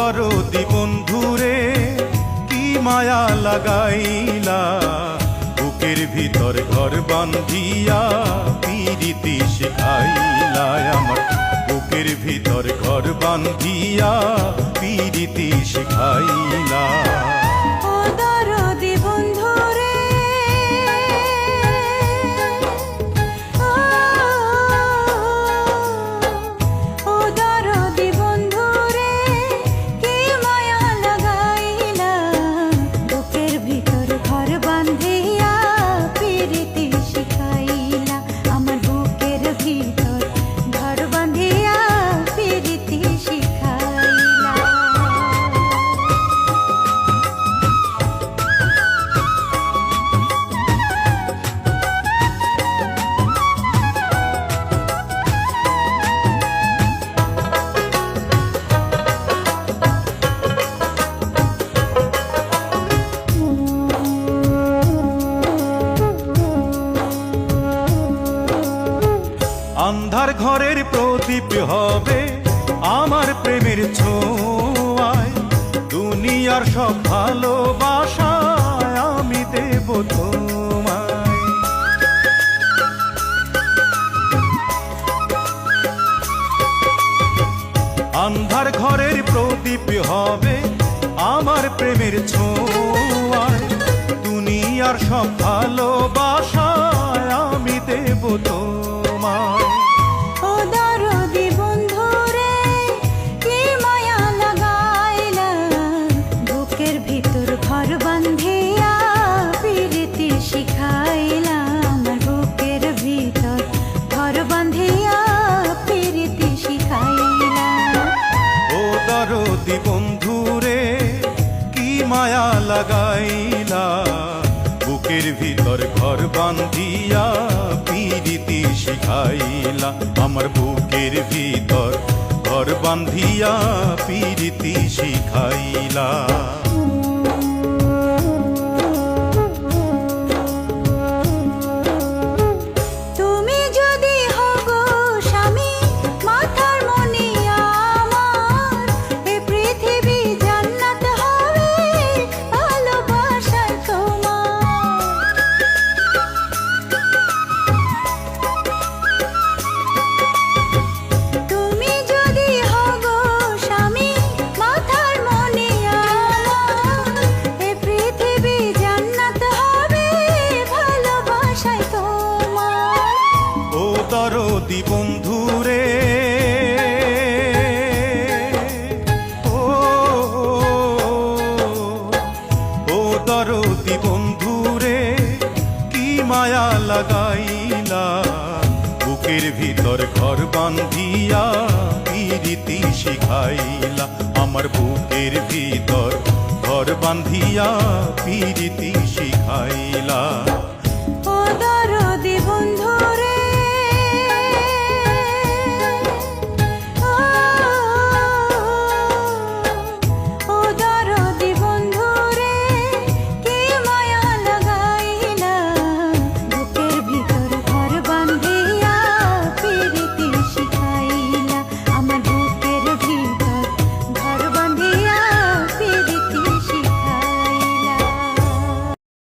দরদি বন্ধুরে, কি মায়া লাগাইলা? বুকের ভিতর ঘর বান্ধিয়া পিরিতি শিখাইলা আমার। বুকের ভিতর ঘর বান্ধিয়া পিরিতি শিখাইলা। প্রদীপ হবে আমার প্রেমের ছোঁয়ায়। দুনিয়ার সব ভালোবাসায় আমি দেব তোমায়। আন্ধার ঘরের প্রদীপ হবে আমার প্রেমের ছোঁয়ায়। দুনিয়ার সব ভিতর ঘর বান্ধিয়া বুকের ভিতর। ঘর বান্ধিয়া পিরিতি ও কি মায়া লাগাইলা? বুকের ভিতর ঘর বান্ধিয়া শিখাইলা। আমার বুকের ভিতর ঘর বান্ধিয়া পিরিতি শিখাইলা। দরদি বন্ধুরে। ও ও দরদি বন্ধুরে, কি মায়া লাগাইলা? বুকের ভিতর ঘর বান্ধিয়া পিরিতি শিখাইলা। আমার বুকের ভিতর ঘর বান্ধিয়া পিরিতি শিখাইলা।